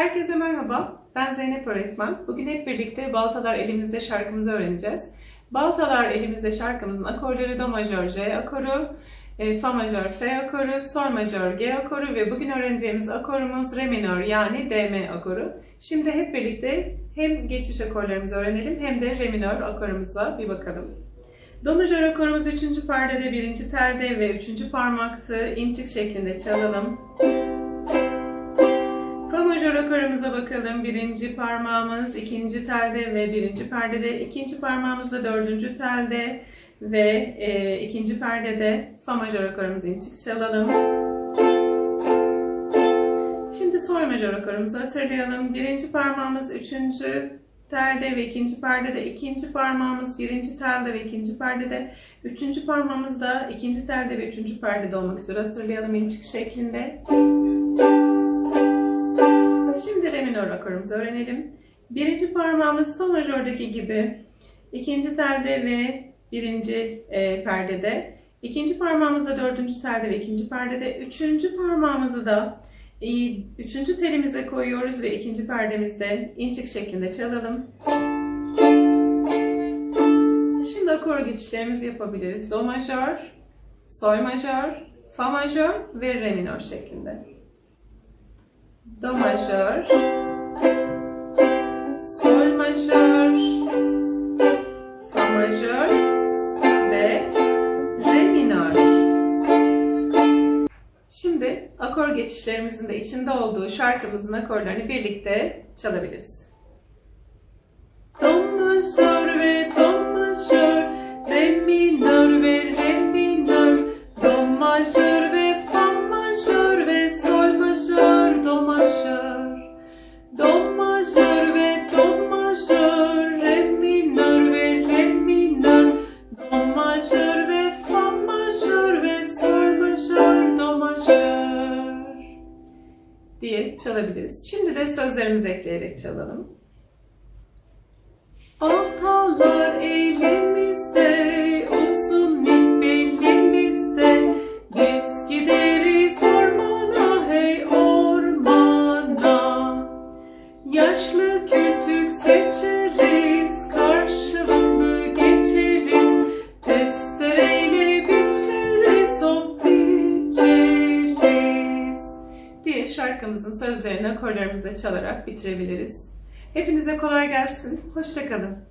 Herkese merhaba, ben Zeynep Öğretmen. Bugün hep birlikte Baltalar Elimizde şarkımızı öğreneceğiz. Baltalar Elimizde şarkımızın akorları Do majör C akoru, e, Fa majör F akoru, Sol majör G akoru ve bugün öğreneceğimiz akorumuz Re minör yani DM akoru. Şimdi hep birlikte hem geçmiş akorlarımızı öğrenelim hem de Re minör akorumuza bir bakalım. Do majör akorumuz 3. perdede, 1. telde ve 3. parmaktı. İnçik şeklinde çalalım. Fa majör akorumuza bakalım. Birinci parmağımız ikinci telde ve birinci perdede. ikinci parmağımız da dördüncü telde ve e, ikinci perdede. Fa majör akorumuzu inçik çalalım. Şimdi sol majör akorumuzu hatırlayalım. Birinci parmağımız üçüncü telde ve ikinci perdede. ikinci parmağımız birinci telde ve ikinci perdede. Üçüncü parmağımız da ikinci telde ve üçüncü perdede olmak üzere hatırlayalım inçik şeklinde. Şimdi re minör akorumuzu öğrenelim. Birinci parmağımız fa majördeki gibi ikinci telde ve birinci e, perdede. İkinci parmağımız da dördüncü telde ve ikinci perdede. Üçüncü parmağımızı da e, üçüncü telimize koyuyoruz ve ikinci perdemizde inçik şeklinde çalalım. Şimdi akor geçişlerimizi yapabiliriz. Do majör, sol majör, fa majör ve re minör şeklinde. Do majör, sol majör, fa majör ve re minör. Şimdi akor geçişlerimizin de içinde olduğu şarkımızın akorlarını birlikte çalabiliriz. Do majör ve do diye çalabiliriz. Şimdi de sözlerimizi ekleyerek çalalım. Baltalar elimizde, olsun ip belimizde. Biz gideriz ormana, hey ormana. Yaşlı kütük seçeriz, şarkımızın sözlerini akorlarımızla çalarak bitirebiliriz. Hepinize kolay gelsin. Hoşçakalın.